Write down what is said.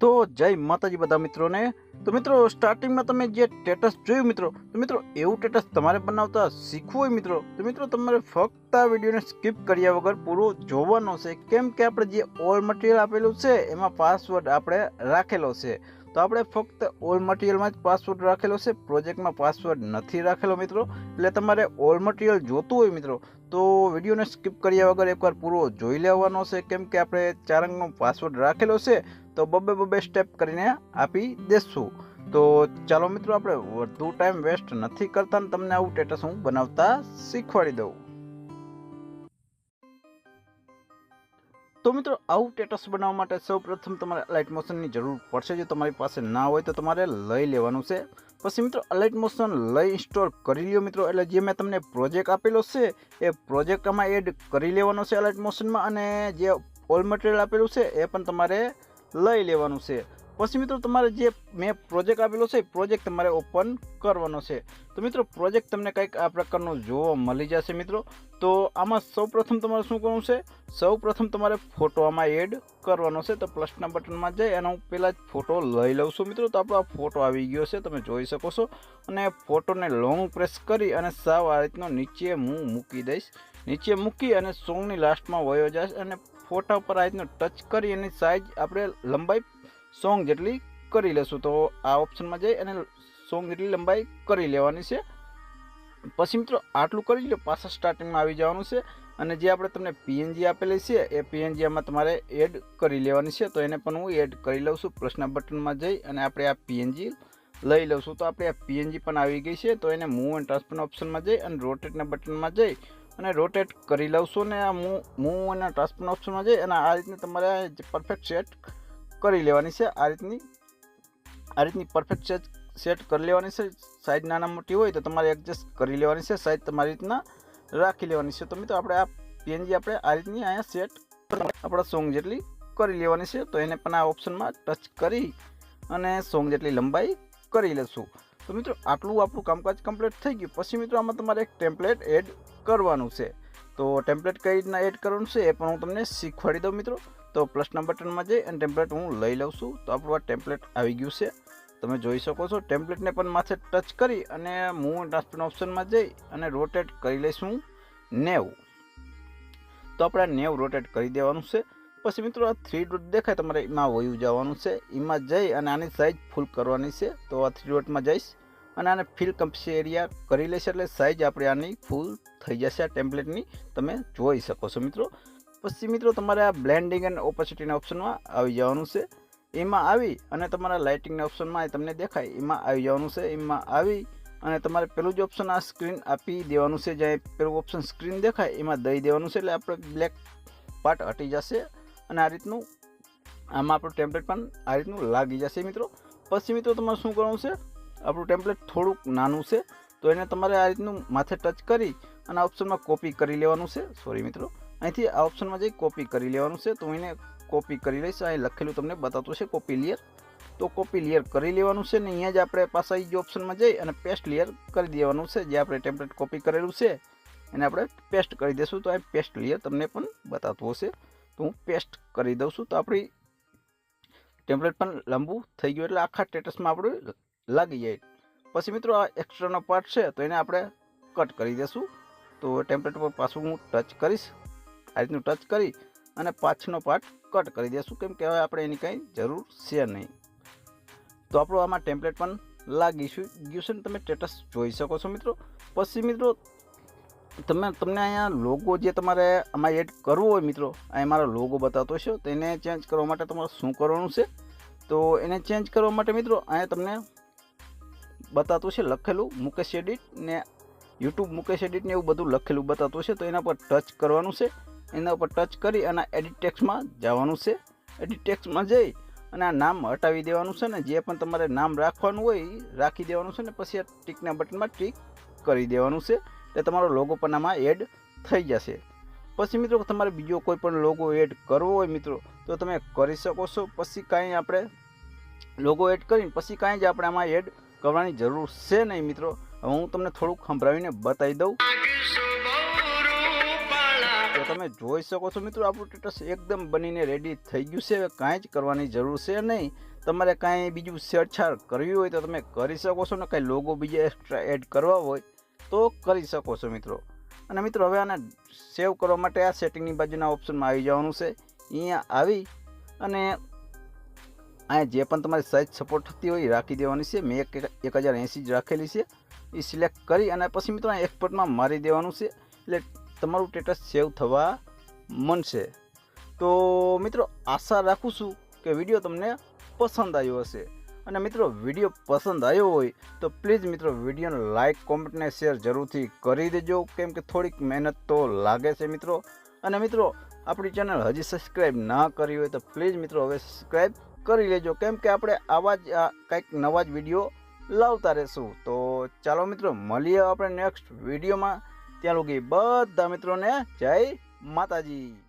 તો જય માતાજી બધા મિત્રોને. તો મિત્રો સ્ટાર્ટિંગમાં તમે જે સ્ટેટસ જોયું મિત્રો, તો મિત્રો, એવું સ્ટેટસ તમારે બનાવતા શીખવું હોય મિત્રો, તો મિત્રો, તમારે ફક્ત આ વિડીયોને સ્કીપ કર્યા વગર પૂરો જોવાનો છે. કેમ કે આપણે જે ઓલ મટીરિયલ આપેલું છે, એમાં પાસવર્ડ આપણે રાખેલો છે. તો આપણે ફક્ત ઓલ મટીરિયલમાં જ પાસવર્ડ રાખેલો છે પ્રોજેક્ટમાં પાસવર્ડ નથી રાખેલો મિત્રો, એટલે તમારે ઓલ મટીરિયલ જોતું હોય મિત્રો, તો વિડીયોને સ્કીપ કર્યા વગર એકવાર પૂરો જોઈ લેવાનો છે. કેમ કે આપણે ચારંગનો પાસવર્ડ રાખેલો છે તો બબે બબે સ્ટેપ કરીને આપી દેશું. તો ચાલો મિત્રો આપણે વધુ ટાઈમ વેસ્ટ નથી કરતા ને તમને આવું સ્ટેટસ હું બનાવતા શીખવાડી દઉં. તો મિત્રો આવું સ્ટેટસ બનાવવા માટે સૌ પ્રથમ તમારે લાઇટ મોશનની જરૂર પડશે. જો તમારી પાસે ના હોય તો તમારે લઈ લેવાનું છે. પછી મિત્રો અલાઇટ મોશન લઈ ઇન્સ્ટોલ કરી લ્યો મિત્રો. એટલે જે મેં તમને પ્રોજેક્ટ આપેલો છે, એ પ્રોજેક્ટ આમાં એડ કરી લેવાનો છે અલાઇટ મોશનમાં અને જે ઓલ મટીરિયલ આપેલું છે, એ પણ તમારે લઈ લેવાનું છે. પછી મિત્રો તમારે જે મેં પ્રોજેક્ટ આપેલો છે પ્રોજેક્ટ તમારે ઓપન કરવાનો છે. તો મિત્રો પ્રોજેક્ટ તમને કંઈક આ પ્રકારનો જોવા મળી જશે મિત્રો. તો આમાં સૌપ્રથમ તમારે શું કરવું છે? સૌપ્રથમ તમારે ફોટો આમાં એડ કરવાનો છે. તો પ્લસના બટનમાં જઈ અને હું પહેલાં જ ફોટો લઈ લઉં છું મિત્રો. તો આપણો આ ફોટો આવી ગયો છે, તમે જોઈ શકો છો. અને ફોટોને લોંગ પ્રેસ કરી અને સાવ આ રીતનો નીચે હું મૂકી દઈશ. નીચે મૂકી અને સોંગની લાસ્ટમાં વયો જશે અને ફોટા ઉપર આ રીતનો ટચ કરી એની સાઇઝ આપણે લંબાઈ સોંગ જેટલી કરી લેશું. તો આ ઓપ્શનમાં જઈ અને સોંગ જેટલી લંબાઈ કરી લેવાની છે. પછી મિત્રો આટલું કરી લો પાછા સ્ટાર્ટિંગમાં આવી જવાનું છે. અને જે આપણે તમને પીએનજી આપેલી છે, એ પીએનજી આમાં તમારે એડ કરી લેવાની છે. તો એને પણ હું એડ કરી લઉં છું. પ્લસના બટનમાં જઈ અને આપણે આ પીએનજી લઈ લઉં છું. તો આપણે આ પીએનજી પણ આવી ગઈ છે. તો એને મૂવ એન્ડ ટ્રાન્સફરના ઓપ્શનમાં જઈ અને રોટેટના બટનમાં જઈ અને રોટેટ કરી લઉં છું ને આ મૂવ અને ટ્રાન્સપોર્ટ ઓપ્શનમાં જઈ અને આ રીતની તમારે પરફેક્ટ સેટ કરી લેવાની છે. આ રીતની આ રીતની પરફેક્ટ સેટ સેટ કરી લેવાની છે. સાઈઝ નાના મોટી હોય તો તમારે એડજસ્ટ કરી લેવાની છે. સાઈઝ તમારી રીતના રાખી લેવાની છે. તો મિત્રો આપણે આ પીએનજી આપણે આ રીતની અહીંયા સેટ આપણા સોંગ જેટલી કરી લેવાની છે. તો એને પણ આ ઓપ્શનમાં ટચ કરી અને સોંગ જેટલી લંબાઈ કરી લેશું. તો મિત્રો, આટલું આપણું કામકાજ કમ્પ્લીટ થઈ ગયું. પછી મિત્રો, આમાં તમારે એક ટેમ્પલેટ એડ કરવાનું છે. તો ટેમ્પલેટ કઈ રીતના એડ કરવાનું છે એ પણ હું તમને શીખવાડી દઉં મિત્રો. તો પ્લસના બટનમાં જઈ અને ટેમ્પલેટ હું લઈ લઉં છું. તો આપણું આ ટેમ્પલેટ આવી ગયું છે. તમે જોઈ શકો છો ટેમ્પલેટને પણ માથે ટચ કરી અને મૂવ ટ્રાન્સફર ઓપ્શનમાં જઈ અને રોટેટ કરી લઈશું નેવ. તો આપણે આ નેવ રોટેટ કરી દેવાનું છે. પછી મિત્રો, આ થ્રી ડોટ દેખાય, તમારે એમાં વયું જવાનું છે. એમાં જઈ અને આની સાઇઝ ફૂલ કરવાની છે. તો આ થ્રી ડોટમાં જઈશ. અને આને ફિલ કમ્પસી એરિયા કરી લેશે એટલે સાઇઝ આપણે આની ફૂલ થઈ જશે આ ટેમ્પલેટની તમે જોઈ શકો છો મિત્રો. પછી મિત્રો તમારે આ બ્લેન્ડિંગ એન્ડ ઓપોસિટીના ઓપ્શનમાં આવી જવાનું છે. એમાં આવી અને તમારા લાઇટિંગના ઓપ્શનમાં તમને દેખાય. એમાં આવી જવાનું છે, એમાં આવી અને તમારે પેલું જ ઓપ્શન આ સ્ક્રીન આપી દેવાનું છે, જ્યાં પેલું ઓપ્શન સ્ક્રીન દેખાય, એમાં દઈ દેવાનું છે એટલે આપણે બ્લેક પાર્ટ હટી જશે અને આ રીતનું આમાં આપણું ટેમ્પલેટ પણ આ રીતનું લાગી જશે મિત્રો. પછી મિત્રો તમારે શું કરવાનું છે? આપણું ટેમ્પલેટ થોડુંક નાનું છે, તો એને તમારે આ રીતનું માથે ટચ કરી અને આ ઓપ્શનમાં કોપી કરી લેવાનું છે. સોરી મિત્રો. અહીંથી આ ઓપ્શનમાં જઈ કોપી કરી લેવાનું છે, તો હું એને કોપી કરી લઈશ. અહીં લખેલું તમને બતાવતું છે કોપી લેયર તો કોપી લેયર કરી લેવાનું છે ને અહીંયા જ આપણે પાછા જ ઓપ્શનમાં જઈ અને પેસ્ટ લેયર કરી દેવાનું છે, જે આપણે ટેમ્પલેટ કોપી કરેલું છે. એને આપણે પેસ્ટ કરી દઈશું તો આ પેસ્ટ લેયર તમને પણ બતાવતું હશે. તો હું પેસ્ટ કરી દઉં છું. તો આપણી ટેમ્પલેટ પણ લાંબુ થઈ ગયું. એટલે આખા સ્ટેટસમાં આપણું લાગી જાય. પછી મિત્રો આ એક્સ્ટ્રાનો પાર્ટ છે, તો એને આપણે કટ કરી દઈશું તો ટેમ્પલેટ પર પાછું હું ટચ કરીશ. આ રીતનું ટચ કરી અને પાછળનો પાર્ટ કટ કરી દઈશું કેમ કે હવે આપણે એની કંઈ જરૂર છે નહીં. તો આપણું આમાં ટેમ્પલેટ પણ લાગી ગયું છે ને તમે સ્ટેટસ જોઈ શકો છો મિત્રો. પછી મિત્રો, તમે, તમને અહીંયા લોગો જે તમારે આમાં એડ કરવો હોય મિત્રો અહીં મારો લોગો બતાવતો છે. તો એને ચેન્જ કરવા માટે તમારે શું કરવાનું છે? તો એને ચેન્જ કરવા માટે મિત્રો, અહીંયા તમને બતાવતું છે, લખેલું મુકેશ એડિટ ને યુટ્યુબ મુકેશ એડિટ ને એવું બધું લખેલું બતાતું છે, તો એના પર ટચ કરવાનું છે. એના ઉપર ટચ કરી અને એડિટ ટેક્સમાં જવાનું છે. એડિટ ટેક્સમાં જઈ અને આ નામ હટાવી દેવાનું છે ને, જે પણ તમારે નામ રાખવાનું હોય રાખી દેવાનું છે ને, પછી આ ટીકના બટનમાં ટીક કરી દેવાનું છે. એટલે તમારો લોગો પણ આમાં એડ થઈ જશે. પછી મિત્રો, તમારે બીજો કોઈ પણ લોગો એડ કરવો હોય મિત્રો, તો તમે કરી શકો છો. પછી કાંઈ આપણે લોગો એડ કરીને, પછી કાંઈ જ આપણે આમાં એડ કરવાની જરૂર છે નહીં મિત્રો. હવે હું તમને થોડુંક સંભળાવીને બતાવી દઉં. તો તમે જોઈ શકો છો મિત્રો, આપણું સ્ટેટસ એકદમ બનીને રેડી થઈ ગયું છે. હવે કાંઈ જ કરવાની જરૂર છે નહીં. તમારે કાંઈ બીજું છેડછાડ કરવી હોય તો તમે કરી શકો છો, ને કાંઈ લોગો બીજા એક્સ્ટ્રા એડ કરવા હોય તો કરી શકો છો મિત્રો. અને મિત્રો, હવે આને સેવ કરવા માટે આ સેટિંગની બાજુના ઓપ્શનમાં આવી જવાનું છે. અહીંયા આવી અને અહીંયા જે પણ તમારી સાઇઝ સપોર્ટ થતી હોય રાખી દેવાની છે. મેં એક એક હજાર એંસી જ રાખેલી છે. એ સિલેક્ટ કરી અને પછી મિત્રો એક્સપર્ટમાં મારી દેવાનું છે. એટલે તમારું સ્ટેટસ સેવ થવા મનશે તો મિત્રો આશા રાખું છું કે વીડિયો તમને પસંદ આવ્યો હશે. અને મિત્રો વીડિયો પસંદ આવ્યો હોય તો પ્લીઝ મિત્રો વિડીયોને લાઇક કોમેન્ટ ને શેર જરૂરથી કરી દેજો. કેમ કે થોડીક મહેનત તો લાગે છે મિત્રો. અને મિત્રો, આપણી ચેનલ હજી સબસ્ક્રાઈબ ના કરી હોય તો પ્લીઝ મિત્રો હવે સબસ્ક્રાઈબ કરી લેજો. કેમ કે આપણે આવા જ કંઈક નવા જ વીડિયો લાવતા રહેશું. તો ચાલો મિત્રો, મળીએ આપણે નેક્સ્ટ વિડીયોમાં. ત્યાં લગી બધા મિત્રોને જય માતાજી.